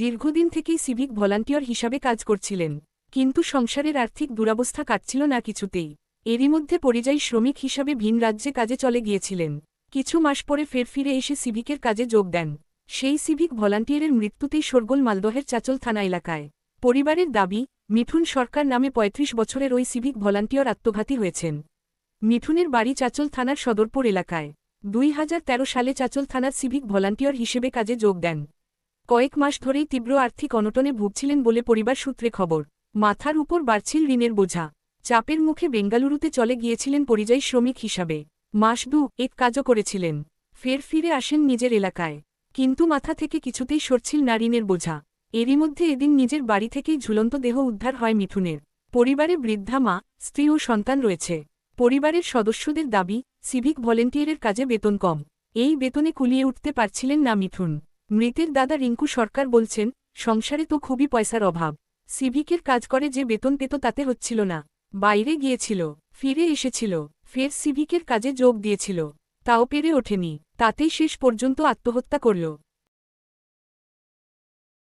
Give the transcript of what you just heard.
দীর্ঘদিন থেকেই civic volunteer হিসাবে কাজ করছিলেন। কিন্তু সংসারের আর্থিক দুরাবস্থা কাটছিল না কিছুতেই। এরই মধ্যে পরিযায়ী শ্রমিক হিসাবে ভিন রাজ্যে কাজে চলে গিয়েছিলেন। কিছু মাস পরে ফের ফিরে এসে সিভিকের কাজে যোগ দেন। সেই সিভিক ভলান্টিয়ারের মৃত্যুতেই শোরগোল মালদহের চাচল থানা এলাকায়। পরিবারের দাবি, মিঠুন সরকার নামে ৩৫ বছরের ওই সিভিক ভলান্টিয়ার আত্মঘাতী হয়েছেন। মিঠুনের বাড়ি চাচল থানার সদরপুর এলাকায়। দুই হাজার তেরো সালে চাচল থানার সিভিক ভলান্টিয়ার হিসেবে কাজে যোগ দেন। কয়েক মাস ধরেই তীব্র আর্থিক অনটনে ভুগছিলেন বলে পরিবার সূত্রে খবর। মাথার উপর বাড়ছিল ঋণের বোঝা। চাপের মুখে বেঙ্গালুরুতে চলে গিয়েছিলেন পরিযায়ী শ্রমিক হিসাবে। মাস দু এক কাজও করেছিলেন। ফের ফিরে আসেন নিজের এলাকায়। কিন্তু মাথা থেকে কিছুতেই সরছিল না ঋণের বোঝা। এরই মধ্যে এদিন নিজের বাড়ি থেকেই ঝুলন্ত দেহ উদ্ধার হয় মিথুনের। পরিবারে বৃদ্ধা, মা, স্ত্রী ও সন্তান রয়েছে। পরিবারের সদস্যদের দাবি, সিভিক ভলেন্টিয়ারের কাজে বেতন কম। এই বেতনে কুলিয়ে উঠতে পারছিলেন না মিঠুন মৃতের দাদা রিঙ্কু সরকার বলছেন, সংসারে তো খুবই পয়সার অভাব। সিভিকের কাজ করে যে বেতন পেত তাতে হচ্ছিল না। বাইরে গিয়েছিল, ফিরে এসেছিল, ফের সিভিকের কাজে যোগ দিয়েছিল। তাও পেরে ওঠেনি। তাতেই শেষ পর্যন্ত আত্মহত্যা করল।